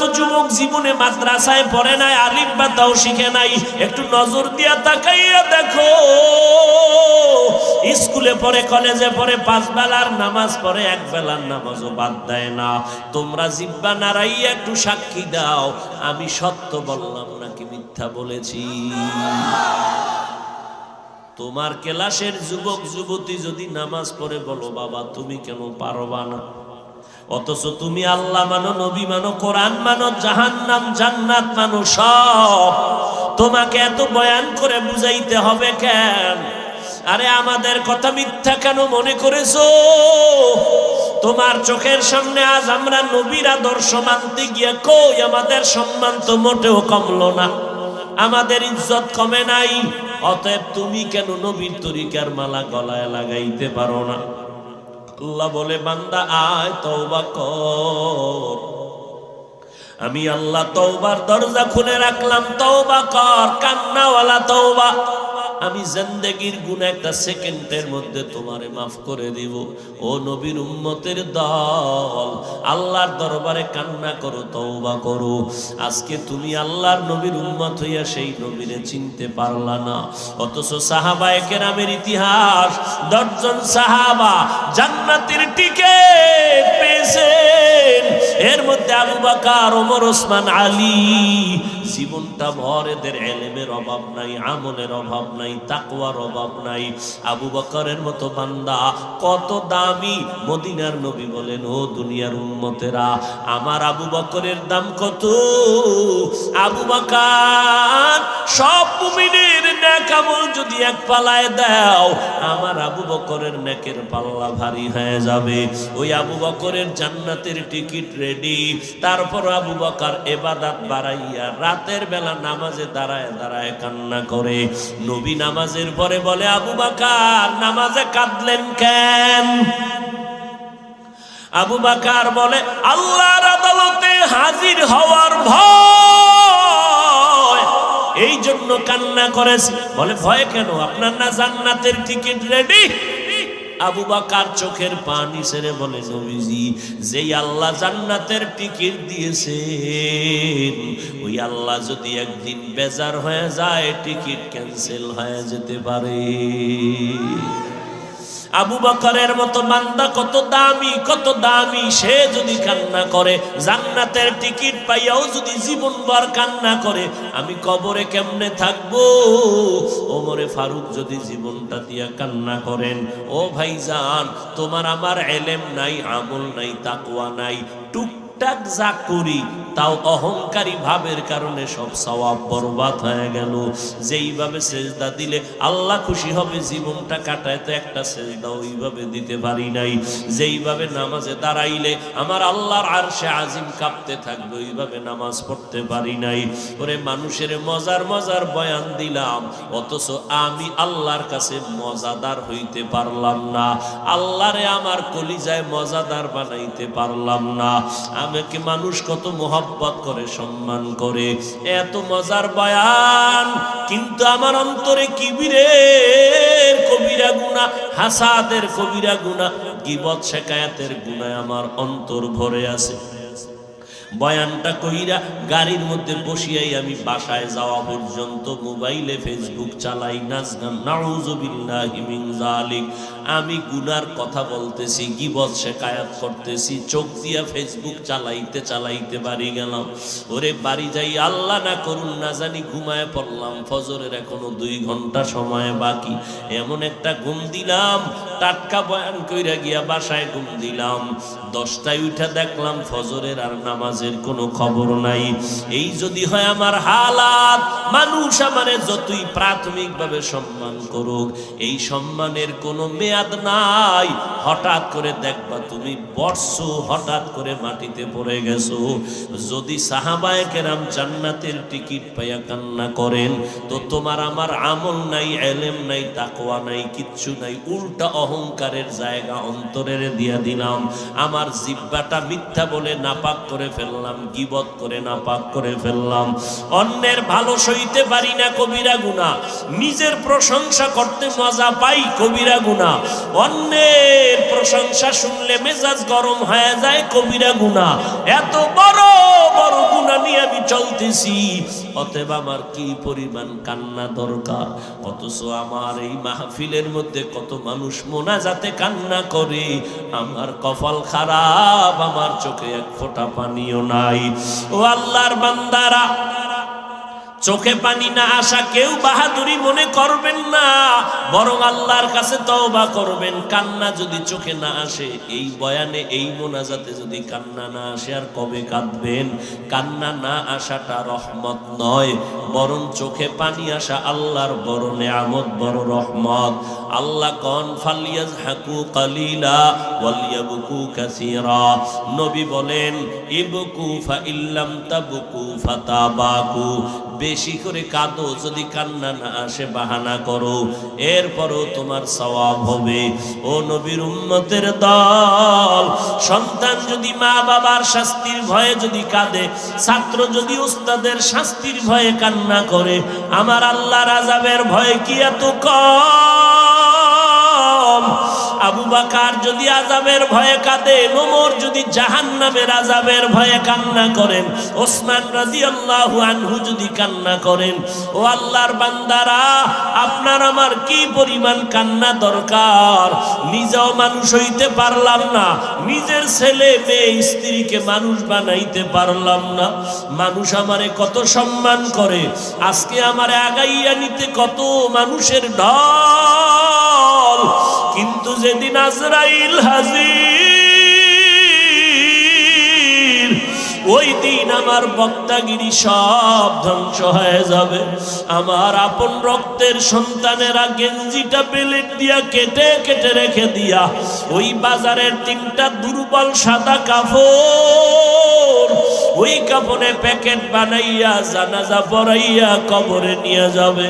তো যুবক জীবনে মাদ্রাসায় পড়ে নাই আলিফ বা তাও শিখে নাই, একটু নজর দিয়া তাকাইয়া দেখো। স্কুলে পড়ে, কলেজে পড়ে, পাঁচ বেলার নামাজ পড়ে, এক বেলার নামাজও বাদ দেয় না। তোমরা জিব্বা নাড়াইয়া একটু সাক্ষী দাও, আমি সত্য বললাম নাকি মিথ্যা বলেছি? তোমার ক্লাসের যুবক, যুবতী যদি নামাজ পড়ে বলো, বাবা, তুমি কেন পারবা না? অথচ তুমি আল্লাহ মানো, নবী মানো, কোরআন মানো, জাহান্নাম, জান্নাত মানো, সব। তোমাকে এত বয়ান করে বুঝাইতে হবে কেন? আরে আমাদের কথা মিথ্যা কেন মনে করেছ? তোমার চোখের সামনে আজ আমরা নবীর আদর্শ মানতে গিয়ে কই? আমাদের সম্মান তো মোটেও কমলো না। আমাদের ইজ্জত কমে নাই। অতএব তুমি কেন নবীর তরিকার মালা গলায় লাগাইতে পারো না? আল্লাহ বলে, বান্দা, আয়, তওবা কর। আমি আল্লাহ তওবার দরজা খুলে রাখলাম তৌবা কর, কান্নাওয়ালা তওবা। আমি জিন্দেগির গুণ একটা সেকেন্ডের মধ্যে তোমারে মাফ করে দিব। ও নবীর উম্মতের দল, আল্লাহর দরবারে কান্না করো, তওবা করো। আজকে তুমি আল্লাহর নবীর উম্মত হইয়া সেই নবীরে চিনতে পারলা না। অথচ সাহাবায়ে কেরামের ইতিহাস, দশজন সাহাবা জান্নাতের টিকেট পেয়েছেন। এর মধ্যে আবু বাকার, ওমর, ওসমান, আলী জীবনটা ভর এদের এলেমের অভাব নাই, আমলের অভাব নাই তাকুয়ার অভাব নাই। আবু বকরের মতো বান্দা কত দামি মদিনার নবী বলেন, ও দুনিয়ার উন্মতেরা আমার আবু বকরের দাম কত? আবু বাকার সব মুমিনের নেক আমল যদি এক পালায় দাও, আমার আবু বকরের নেকের পাল্লা ভারী হয়ে যাবে। ওই আবু বকরের জান্নাতের টিকিট রেডি। তারপর আবু এবাদাত বাড়াইয়া রাতের বেলা নামাজে দাঁড়ায় দাঁড়ায় কান্না করে। নবী নামাজের পরে বলে, আবু বাকার, নামাজে কাঁদলেন কেন? আবু বাকার বলে, আল্লাহর আদালতে হাজির হওয়ার ভয় এই জন্য কান্না করেছে। বলে, ভয় কেন? আপনার না জান্নাতের টিকিট রেডি আবু বাকার চোখের পানি ছেড়ে বলে, নবীজি, যেই আল্লাহ জান্নাতের টিকিট দিয়েছে ওই আল্লাহ যদি একদিন বেজার হয়ে যায়, টিকিট ক্যান্সেল হয়ে যেতে পারে। আবু বকরের মতো বান্দা কত দামি কত দামি, সে যদি কান্না করে, জান্নাতের টিকিট পাইয়াও যদি জীবনভর কান্না করে, আমি কবরে কেমনে থাকব? ওমরে ফারুক যদি জীবনটা দিয়া কান্না করেন, ও ভাইজান, তোমার আমার এলেম নাই, আমল নাই তাকুয়া নাই, টুক টুকটাক যা করি, তাও অহংকারী ভাবের কারণে সব সওয়াব বরবাদ হয়ে গেল। যেইভাবে সেজদা দিলে আল্লাহ খুশি হবে, জীবনটা কাটায় তো একটা সেজদা ওইভাবে দিতে পারি নাই। যেইভাবে নামাজে দাঁড়াইলে আমার আল্লাহর আরশে আজিম কাঁপতে থাকবে, ওইভাবে নামাজ পড়তে পারি নাই। ওরে মানুষের মজার মজার বয়ান দিলাম, অথচ আমি আল্লাহর কাছে মজাদার হইতে পারলাম না। আল্লাহরে আমার কলিজায় মজাদার বানাইতে পারলাম না। আমাকে মানুষ কত মোহাব্বত করে, সম্মান করে। এত মজার বয়ান, কিন্তু আমার অন্তরে কিবিরের কবিরা গুণা, হাসাদের কবিরা গুণা, গিবত শেখায়াতের গুণায় আমার অন্তর ভরে আছে। বয়ানটা কইরা গাড়ির মধ্যে বসিয়াই আমি বাসায় যাওয়া পর্যন্ত মোবাইলে ফেসবুক চালাই নাচ গান আমি গুনার কথা বলতেছি, গিবত শেখায়াত করতেছি, চোখ দিয়া ফেসবুক চালাইতে চালাইতে বাড়ি গেলাম। ওরে বাড়ি যাই, আল্লাহ না করুন, না জানি ঘুমায় পড়লাম, ফজরের এখনও দুই ঘণ্টা সময় বাকি। এমন একটা ঘুম দিলাম টাটকা বয়ান কইরা গিয়া বাসায় ঘুম দিলাম। দশটায় উঠে দেখলাম ফজরের আর নামাজের কোনো খবর নাই। এই যদি হয় আমার হালাত, মানুষ আমারে যতই প্রাথমিকভাবে সম্মান করুক, এই সম্মানের কোনো মেয়াদ নাই। হঠাৎ করে দেখবা তুমি বর্ষ, হঠাৎ করে মাটিতে পড়ে গেছো। যদি সাহাবায় কেরাম জান্নাতের টিকিট পাইয়া কান্না করেন, তো তোমার আমার আমল নাই, এলেম নাই, তাকওয়া নাই, কিচ্ছু নাই, উল্টা অহংকারের জায়গা অন্তরের দিয়া দিলাম। আমার জিব্বাটা মিথ্যা বলে নাপাক করে ফেললাম, গিবত করে নাপাক করে ফেললাম। অন্যের ভালো সইতে পারি না কবিরা গুণা। নিজের প্রশংসা করতে মজা পাই কবিরা গুণা। অন্যের প্রশংসা শুনলে মেজাজ গরম হয়ে যায় কবিরা গুণা। এত বড় নিয়ে আমি চলতেছি। অতএব আমার কি পরিমাণ কান্না দরকার? অথচ আমার এই মাহফিলের মধ্যে কত মানুষ মোনা যাতে কান্না করে। আমার কপাল খারাপ, আমার চোখে এক ফোঁটা পানিও নাই। ও আল্লাহর বান্দারা চোখে পানি না আসা কেউ বাহাদুরি মনে করবেন না, বরং আল্লাহর কাছে তওবা করবেন। কান্না যদি চোখে না আসে, এই বয়ানে, এই মোনাজাতে যদি কান্না না আসে, আর কবে কাঁদবেন? কান্না না আসাটা রহমত নয়, বরং চোখে পানি আসা আল্লাহর বড় নেয়ামত, বড় রহমত। আল্লাহ কন ফালিয়াজ হাকু কালিলা ওয়ালিয়াবুকু কাসীরা। নবী বলেন, ইবকু ফা ইল্লাম তাবকু ফাতাবাকু। বেশি করে কাঁদো, যদি কান্না না আসে, বাহানা করো। এরপরও তোমার সওয়াব হবে। ও নবীর উম্মতের দল, সন্তান যদি মা বাবার শাস্তির ভয়ে যদি কাঁদে, ছাত্র যদি উস্তাদের শাস্তির ভয়ে কান্না করে, আমার আল্লাহ রাজাবের ভয় কি এত কম? বাকার যদি আজাবের ভয়ে কাঁদে, নোমর যদি জাহান্নামের আজাবের ভয়ে কান্না করেন, ওসমান রাদিয়াল্লাহু আনহু যদি কান্না করেন, ও আল্লাহর বান্দারা, আপনার আমার কি পরিমাণ কান্না দরকার? নিজেও মানুষ হইতে পারলাম না, নিজের ছেলে, মেয়ে, স্ত্রীকে মানুষ বানাইতে পারলাম না। মানুষ আমারে কত সম্মান করে, আজকে আমারে আগাইয়া নিতে কত মানুষের কিন্তু যেদিন আজরাইল হাজির, ওই দিন আমার বক্তাগিরি সব ধ্বংস হয়ে যাবে। আমার আপন রক্তের সন্তানেরা গেঞ্জিটা পেলেট দিয়া কেটে কেটে রেখে দিয়া, ওই বাজারের তিনটা দুর্বল সাদা কাপড় ওই কাপড়ে প্যাকেট বানাইয়া জানাজা পড়াইয়া কবরে নিয়ে যাবে।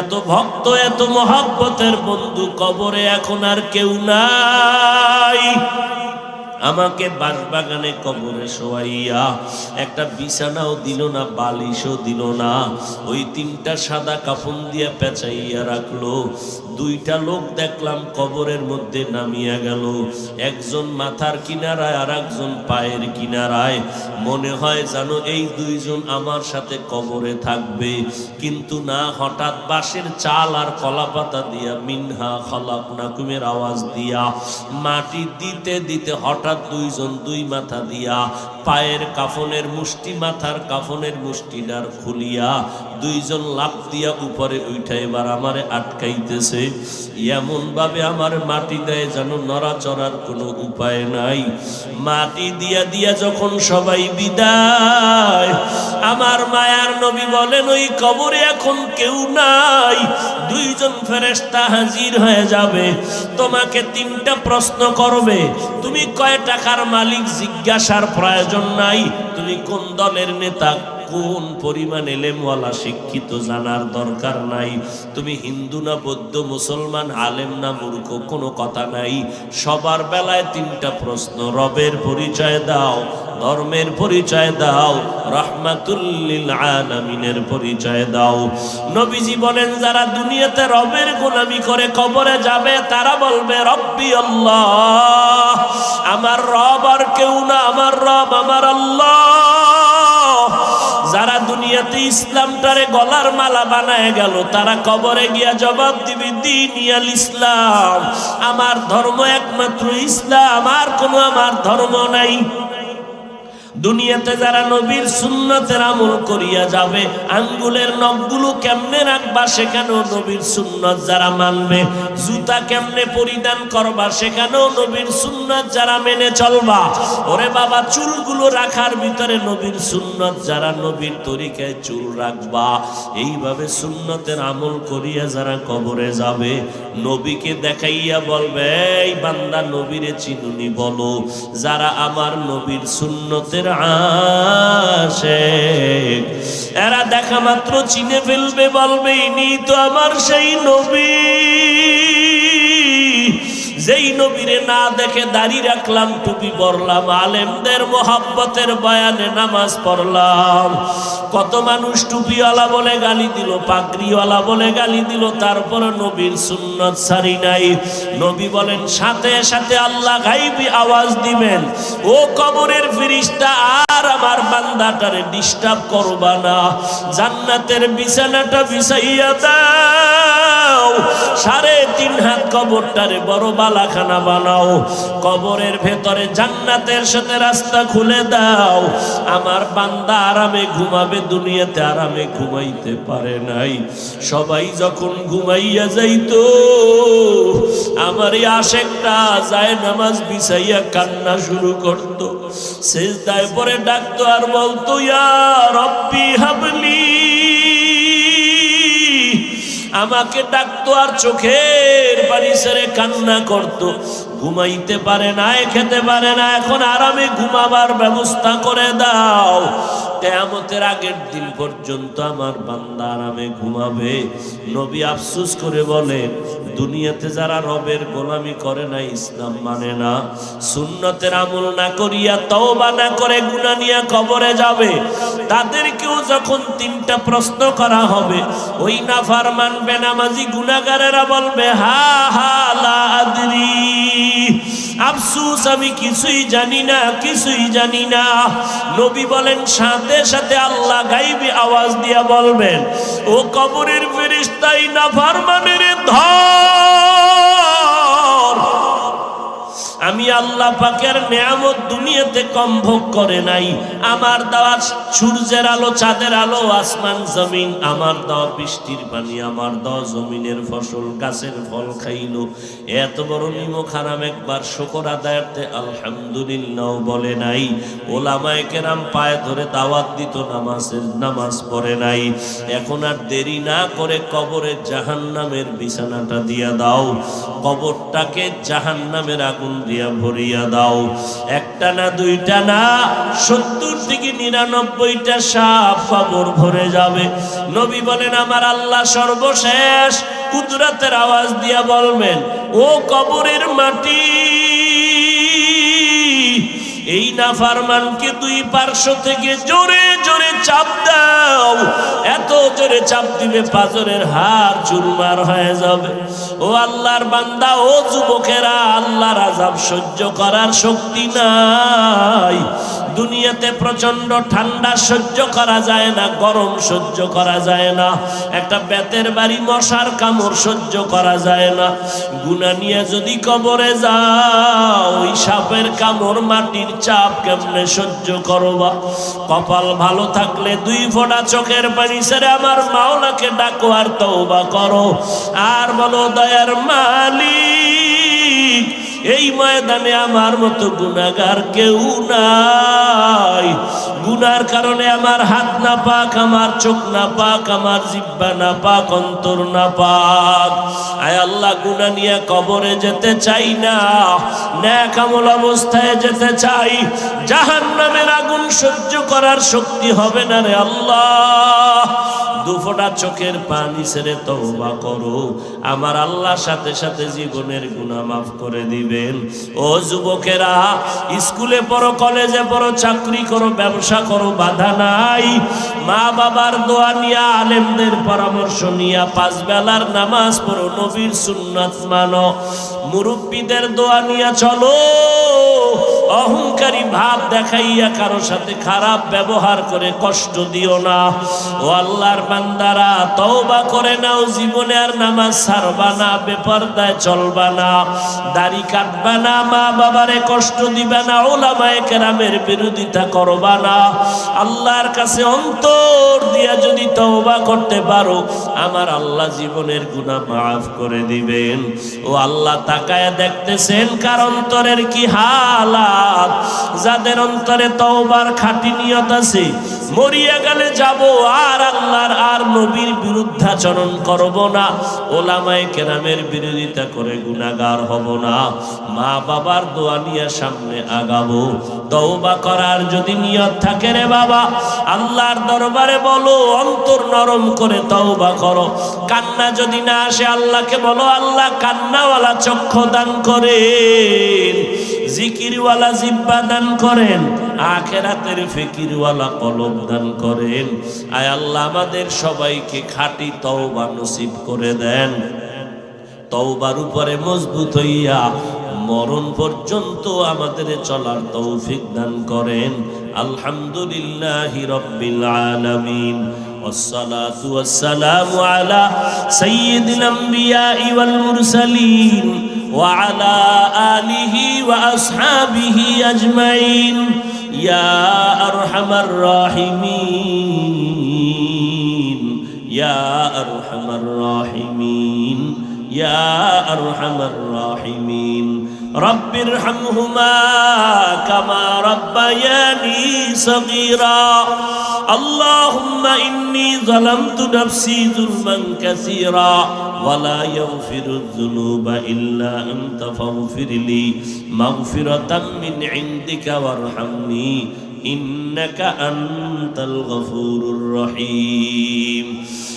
এত ভক্ত, এত মহাব্বতের বন্ধু কবরে এখন আর কেউ নাই। আমাকে বাঁশবাগানে কবরে শোয়াইয়া একটা বিছানাও দিল না, বালিশও দিল না। ওই তিনটা সাদা কাফন দিয়া পেঁচাইয়া রাখল। দুইটা লোক দেখলাম কবরের মধ্যে নামিয়া গেল। একজন মাথার কিনারায় আর একজন পায়ের কিনারায়। মনে হয় জানো এই দুইজন আমার সাথে কবরে থাকবে। কিন্তু না, হঠাৎ বাঁশের চাল আর কলা পাতা দিয়া মিনহা খলাপ নাকুমের আওয়াজ দিয়া মাটি দিতে দিতে হঠাৎ দুইজন দুই মাথা দিয়া পায়ের কাফনের মুষ্টি, মাথার কাফনের মুষ্টিটার খুলিয়া দুইজন লাভ দিয়া উপরে উঠে এবার আমারে আটকাইতেছে। এমন ভাবে আমার মাটি দেয় যেন নড়াচড়ার কোনো উপায় নাই। মাটি দিয়া দিয়া যখন সবাই বিদায়, আমার মায়ার নবী বলেন, ওই কবরে এখন কেউ নাই। দুইজন ফেরেস্তা হাজির হয়ে যাবে। তোমাকে তিনটা প্রশ্ন করবে। তুমি কয় টাকার মালিক জিজ্ঞাসার প্রয়োজন? নাই। তুমি কোন দলের নেতা, কোন পরিমাণ এলেমওয়ালা শিক্ষিত জানার দরকার নাই। তুমি হিন্দু না বৌদ্ধ, মুসলমান, আলেম না মূর্খ, কোনো কথা নাই। সবার বেলায় তিনটা প্রশ্ন, রবের পরিচয় দাও। ধর্মের পরিচয় দাও, রহমাতুল্লিল আলামিনের পরিচয় দাও। নবীজি বলেন, যারা দুনিয়াতে রবের গোলামি করে কবরে যাবে, তারা বলবে, রব্বি আল্লাহ, আমার রব আর কেউ না, আমার রব আমার আল্লাহ। যারা দুনিয়াতে ইসলামটারে গলার মালা বানায় গেল, তারা কবরে গিয়া জবাব দিবি ইসলাম, আমার ধর্ম একমাত্র ইসলাম, আর কোনো আমার ধর্ম নাই। দুনিয়াতে যারা নবীর সুন্নতের আমল করিয়া যাবে, আঙ্গুলের নখগুলো কেমনে রাখবা সেখানেও নবীর সুন্নত যারা মানবে। জুতা কেমনে পরিধান করবা সেখানেও নবীর সুন্নত যারা মেনে চলবা। ওরে বাবা, চুলগুলো রাখার ভিতরে নবীর সুন্নত যারা নবীর তরিকায় চুল রাখবা। এইভাবে সুন্নতের আমল করিয়া যারা কবরে যাবে, নবীকে দেখাইয়া বলবে, এই বান্দা নবীরে চিনুনি বলো, যারা আমার নবীর সুন্নতের আশেক। এরা দেখা মাত্র চিনে ফেলবে তো আমার সেই নবী। যেই নবীরে না দেখে দাড়ি রাখলাম, টুপি পরলাম, আলেমদের মোহাব্বতের বয়ানে নামাজ পড়লাম। কত মানুষ টুপিওয়ালা বলে গালি দিল, পাগড়িওয়ালা বলে গালি দিল তারপরে নবীর সুন্নত সারি নাই। নবী বলেন, সাথে সাথে আল্লাহ গাইবি আওয়াজ দিবেন। ও কবরের ফিরিস্তা আমার বান্দাটারে ডিস্টার্ব করবা না। জান্নাতের বিছানাটা বিছাইয়া দাও। সাড়ে তিন হাত কবরটারে বড় বালাখানা বানাও। কবরের ভেতরে জান্নাতের সাথে রাস্তা খুলে দাও। আমার বান্দা আরামে ঘুমাবে, দুনিয়াতে আরামে ঘুমাইতে পারে নাই। সবাই যখন ঘুমাইয়া যাইতো, আমার এই আশেকটা যায় নামাজ বিছাইয়া কান্না শুরু করত। শেষদায় পরে ডাকতো বলতো রব্বি হাবলি। আমাকে ডাকতো আর চোখের বাড়ি সেরে কান্না করত। ঘুমাইতে পারে না, খেতে পারে না। এখন আরামে ঘুমাবার ব্যবস্থা করে দাও। কেয়ামতের আগের দিন পর্যন্ত আমার বান্দা আরামে ঘুমাবে। নবী আফসুস করে বলেন দুনিয়াতে যারা রবের গোলামি করে না, ইসলাম মানে না। সুন্নতের আমল না করিয়া, তওবা না করে গুনাহ নিয়া কবরে যাবে। তাদেরকেও যখন তিনটা প্রশ্ন করা হবে, ওই নাফার মানবে নামাজি গুনাহগারেরা বলবে, হা হা, লা আদরি। আফসুস, আমি কিছুই জানি না, কিছুই জানি না। নবী বলেন, সাথে সাথে আল্লাহ গাইবি আওয়াজ দিয়া বলবেন, ও কবরের ফেরিস্তাই না ফারমানের ধর আমি আল্লাহ পাকের নেয়ামত দুনিয়াতে কম ভোগ করে নাই। আমার দেওয়া সূর্যের আলো, চাঁদের আলো, আসমান, জমিন, আমার দেওয়া বৃষ্টির পানি, আমার দেওয়া জমিনের ফসল, গাছের ফল খাইলো। এত বড় নিমক হারাম একবার শকর আদায়ার্থে আলহামদুলিল্লাহ বলে নাই। ওলামায় কেরাম পায়ে ধরে দাওয়াত দিত, নামাজের নামাজ পড়ে নাই। এখন আর দেরি না করে কবরে জাহান্নামের বিছানাটা দিয়া দাও। কবরটাকে জাহান্নামের আগুন দিয়া ভরিয়া দাও। একটা না দুইটা না, সত্তর থেকে নিরানব্বইটা সাপ কবর ভরে যাবে। নবী বলেন, আমার আল্লাহ সর্বশেষ কুদরাতের আওয়াজ দিয়া বলবেন, ও কবরের মাটি এই নাফারমানকে দুই পার্শ্ব থেকে জোরে জোরে চাপ দাও। এত জোরে চাপ দিবে পাজরের হার চুরমার হয়ে যাবে। ও আল্লাহর বান্দা, ও যুবকেরা, আল্লাহর আজাব সহ্য করার শক্তি নাই। দুনিয়াতে প্রচণ্ড ঠান্ডা সহ্য করা যায় না, গরম সহ্য করা যায় না, একটা বেতের বাড়ি, মশার কামড় সহ্য করা যায় না। গুনা নিয়ে যদি কবরে যাও, ওই সাপের কামড় মাটির চাপ কেমনে সহ্য করবা? কপাল ভালো থাকলে দুই ফোঁটা চোখের পানি সেরে আমার মাওলাকে ডাকো আর তওবা করো। আর বলো, দয়ার মালিক এই ময়দানে আমার মতো গুনাগার কেউ নাই। গুনার কারণে আমার হাত না পাক, আমার চোখ না পাক, আমার জিব্বা না পাক, অন্তর না পাক। আয় আল্লাহ গুনা নিয়ে কবরে যেতে চাই না। ন্যাক আমল অবস্থায় যেতে চাই। জাহান নামের আগুন সহ্য করার শক্তি হবে না রে আল্লাহ। দুফোটা চোখের পানি ছেড়ে তওবা করো। আমার আল্লাহ সাথে সাথে জীবনের গুনাহ মাফ করে দিবেন। ও যুবকেরা, স্কুলে পড়ো, কলেজে পড়ো, চাকরি করো, ব্যবসা করো, বাধা নাই। মা বাবার দোয়া নিয়া আলেমদের পরামর্শ নিয়া পাঁচ বেলার নামাজ পড়ো, নবীর সুন্নাত মানো। মুরব্বীদের দোয়া নিয়া চলো। অহংকারী ভাব দেখাইয়া কারও সাথে খারাপ ব্যবহার করে কষ্ট দিও না। ও আল্লাহর বান্দারা, তওবা করে নাও, জীবনে আর নামাজ ছাড়বা না, বেপরদায় চলবা না, দাড়ি কাটবা না মা বাবারে কষ্ট দিবা না, ওলামায়ে কেরামের বিরোধিতা করবা না। আল্লাহর কাছে অন্তর দিয়া যদি তওবা করতে পারো, আমার আল্লাহ জীবনের গুনাহ মাফ করে দিবেন। ও আল্লাহ তাকায় দেখতেছেন কার অন্তরের কি হালাত যাদের অন্তরে তওবার খাঁটি নিয়ত আছে, মরিয়া গেলে যাব, আর আল্লাহর আর নবীর বিরুদ্ধাচরণ করব না। ওলামায়ে কেরামের বিরোধিতা করে গুনাহগার হব না। মা বাবার দোয়া নিয়ে সামনে আগাবো। তওবা করার যদি নিয়ত থাকে রে বাবা, আল্লাহর দরবারে বলো, অন্তর নরম করে তওবা করো। কান্না যদি না আসে, আল্লাহকে বলো, আল্লাহ কান্নাওয়ালা চক্ষু দান করেন। জিকিরওয়ালা জিব্বা দান করেন আখেরাতের ফিকিরওয়ালা কলম দান করেন আয় আল্লাহ আমাদের সবাইকে খাঁটি তওবা নসিব করে দেন তওবার উপরে মজবুত হইয়া মরণ পর্যন্ত আমাদের চলার তৌফিক দান করেন আলহামদুলিল্লাহি রব্বিল আলামিন والصلاة والسلام على سيد الأنبياء والمرسلين وعلى آله وأصحابه أجمعين. يا أرحم الراحمين. يا أرحم الراحمين. يا أرحم الراحمين. رب ارحمهما كما ربياني صغيرا اللهم إني ظلمت نفسي ظلما كثيرا ولا يغفر الذنوب إلا أنت فاغفر لي مغفرة من عندك وارحمني إنك أنت الغفور الرحيم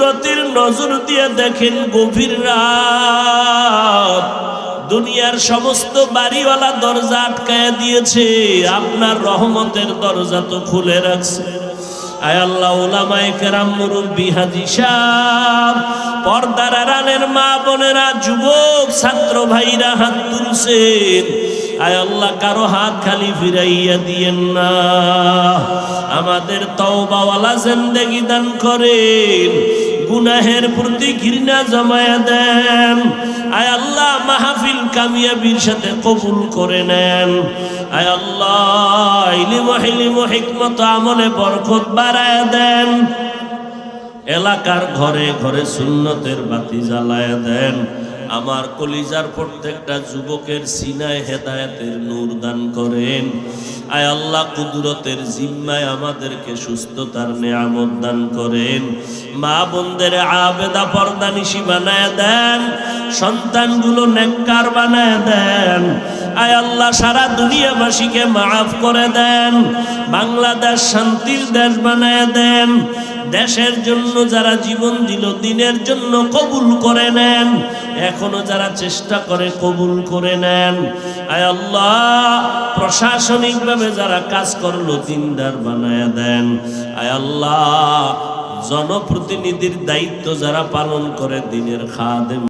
কুদরতের নজর দিয়ে দেখেন গভীর রাত। দুনিয়ার সমস্ত বাড়িওয়ালা দরজা আটকায় দিয়েছে, আপনার রহমতের দরজা তো খুলে রাখছে। আয় আল্লাহ ওলামায়ে কেরাম, মুরব্বী পর্দার মা বোনেরা, যুবক, ছাত্র ভাইরা কারও হাত খালি দিয়েন না। আমাদের তওবাওয়ালা জিন্দেগি দান করেন। গুনাহের প্রতি ঘৃণা জমায়া দেন। আয় আল্লাহ, মাহফিল কামিয়াবির সাথে কবুল করে নেন। আয় আল্লাহ হিকমত আমলে বরকত বাড়ায় দেন। এলাকার ঘরে ঘরে সুন্নতের বাতি জ্বালায় দেন। আমার কলিজার প্রত্যেকটা যুবকের সিনায় হেদায়েতের নূর দান করেন। আয় আল্লাহ, কুদরতের জিম্মায় আমাদেরকে সুস্থতার নেয়ামত দান করেন। মা বোনদের আবেদা পর্দানিশি বানায় দেন, সন্তানগুলো নেককার বানায় দেন। আয় আল্লাহ, সারা দুনিয়াবাসীকে মাফ করে দেন। বাংলাদেশ শান্তির দেশ বানায় দেন। দেশের জন্য যারা জীবন দিল, দিনের জন্য কবুল করে নেন। এখনও যারা চেষ্টা করে কবুল করে নেন। আয় আল্লাহ, প্রশাসনিকভাবে যারা কাজ করল, দিনদার বানায় দেন। আয় আল্লাহ, জনপ্রতিনিধির দায়িত্ব যারা পালন করে, দিনের খাদেম